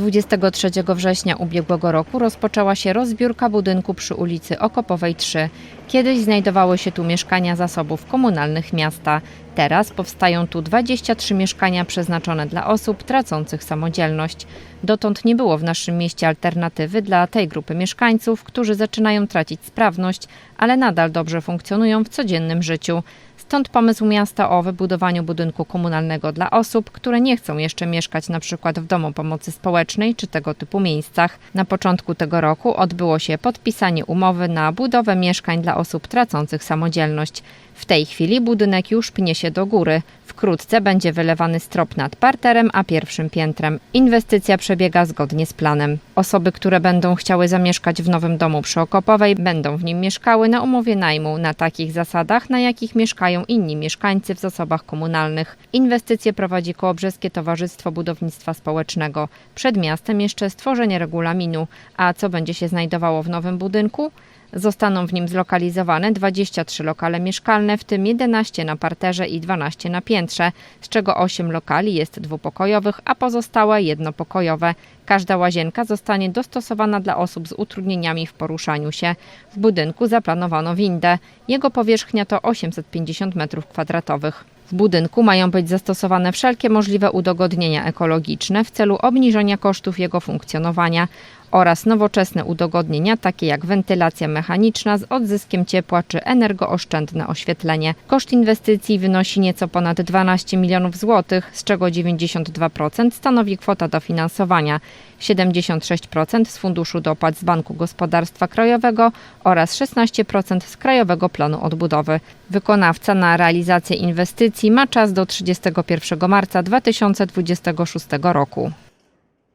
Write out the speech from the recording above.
23 września ubiegłego roku rozpoczęła się rozbiórka budynku przy ulicy Okopowej 3. Kiedyś znajdowały się tu mieszkania zasobów komunalnych miasta. Teraz powstają tu 23 mieszkania przeznaczone dla osób tracących samodzielność. Dotąd nie było w naszym mieście alternatywy dla tej grupy mieszkańców, którzy zaczynają tracić sprawność, ale nadal dobrze funkcjonują w codziennym życiu. Stąd pomysł miasta o wybudowaniu budynku komunalnego dla osób, które nie chcą jeszcze mieszkać na przykład w domu pomocy społecznej czy tego typu miejscach. Na początku tego roku odbyło się podpisanie umowy na budowę mieszkań dla osób tracących samodzielność. W tej chwili budynek już pnie się do góry. Wkrótce będzie wylewany strop nad parterem, a pierwszym piętrem. Inwestycja przebiega zgodnie z planem. Osoby, które będą chciały zamieszkać w nowym domu przy Okopowej, będą w nim mieszkały na umowie najmu na takich zasadach, na jakich mieszkają inni mieszkańcy w zasobach komunalnych. Inwestycje prowadzi Kołobrzeskie Towarzystwo Budownictwa Społecznego. Przed miastem jeszcze stworzenie regulaminu. A co będzie się znajdowało w nowym budynku? Zostaną w nim zlokalizowane 23 lokale mieszkalne, w tym 11 na parterze i 12 na piętrze, z czego 8 lokali jest dwupokojowych, a pozostałe jednopokojowe. Każda łazienka zostanie dostosowana dla osób z utrudnieniami w poruszaniu się. W budynku zaplanowano windę. Jego powierzchnia to 850 m2. W budynku mają być zastosowane wszelkie możliwe udogodnienia ekologiczne w celu obniżenia kosztów jego funkcjonowania oraz nowoczesne udogodnienia takie jak wentylacja mechaniczna z odzyskiem ciepła czy energooszczędne oświetlenie. Koszt inwestycji wynosi nieco ponad 12 milionów złotych, z czego 92% stanowi kwota dofinansowania, 76% z Funduszu Dopłat z Banku Gospodarstwa Krajowego oraz 16% z Krajowego Planu Odbudowy. Wykonawca na realizację inwestycji ma czas do 31 marca 2026 roku.